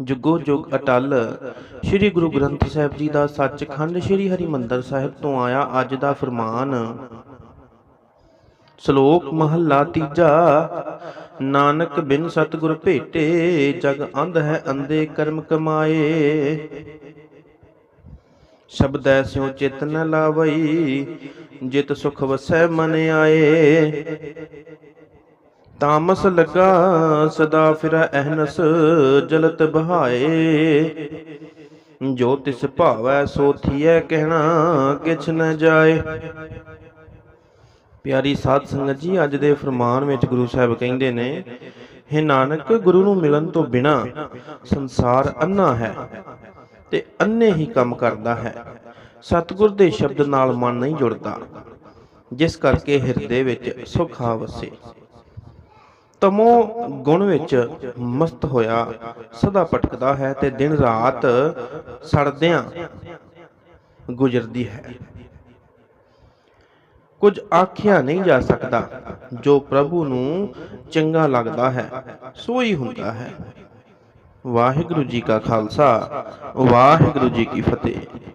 ਜੁਗੋ ਜੁਗ ਅਟਲ। ਸ੍ਰੀ ਗੁਰੂ ਗ੍ਰੰਥ ਸਾਹਿਬ ਜੀ ਦਾ ਸੱਚਖੰਡ ਸ੍ਰੀ ਹਰਿਮੰਦਰ ਸਾਹਿਬ ਤੋਂ ਆਇਆ ਅੱਜ ਦਾ ਫਰਮਾਨ। ਸ਼ਲੋਕ ਮਹੱਲਾ ਤੀਜਾ, ਨਾਨਕ ਬਿਨ ਸਤਿਗੁਰ ਭੇਟੇ, ਜਗ ਅੰਧ ਹੈ ਅੰਧੇ ਕਰਮ ਕਮਾਏ। ਸ਼ਬਦ ਐਸਿਓ ਚਿਤ ਨ ਲਾਵਈ, ਜਿਤ ਸੁਖ ਵਸੈ ਮਨ ਆਏ। ਤਾਮਸ ਲਗਾ, ਸਦਾ ਫਿਰੈ ਅਹਨਸ ਜਲਤ ਬਹਾਏ। ਜੋ ਤਿਸ ਭਾਵੈ, ਸੋ ਥੀਐ ਕਹਿਣਾ, ਕਿਛ ਨ ਜਾਏ। ਪਿਆਰੀ ਸਾਧ ਸੰਗਤ ਜੀ, ਅੱਜ ਦੇ ਫਰਮਾਨ ਵਿੱਚ ਗੁਰੂ ਸਾਹਿਬ ਕਹਿੰਦੇ ਨੇ, ਹੈ ਨਾਨਕ, ਗੁਰੂ ਨੂੰ ਮਿਲਣ ਤੋਂ ਬਿਨਾ ਸੰਸਾਰ ਅੰਨਾ ਹੈ ਤੇ ਅੰਨੇ ਹੀ ਕੰਮ ਕਰਦਾ ਹੈ। ਸਤਿਗੁਰ ਦੇ ਸ਼ਬਦ ਨਾਲ ਮਨ ਨਹੀਂ ਜੁੜਦਾ, ਜਿਸ ਕਰਕੇ ਹਿਰਦੇ ਵਿੱਚ ਸੁਖ ਆ ਵਸੇ। ਤਮੋ ਗੁਣ ਵਿੱਚ ਮਸਤ ਹੋਇਆ, ਸਦਾ ਭਟਕਦਾ ਹੈ ਤੇ ਦਿਨ ਰਾਤ ਸੜਦਿਆਂ ਗੁਜ਼ਰਦੀ ਹੈ। ਕੁਝ ਆਖਿਆ ਨਹੀਂ ਜਾ ਸਕਦਾ, ਜੋ ਪ੍ਰਭੂ ਨੂੰ ਚੰਗਾ ਲੱਗਦਾ ਹੈ ਸੋ ਹੀ ਹੁੰਦਾ ਹੈ। ਵਾਹਿਗੁਰੂ ਜੀ ਕਾ ਖਾਲਸਾ, ਵਾਹਿਗੁਰੂ ਜੀ ਕੀ ਫਤਿਹ।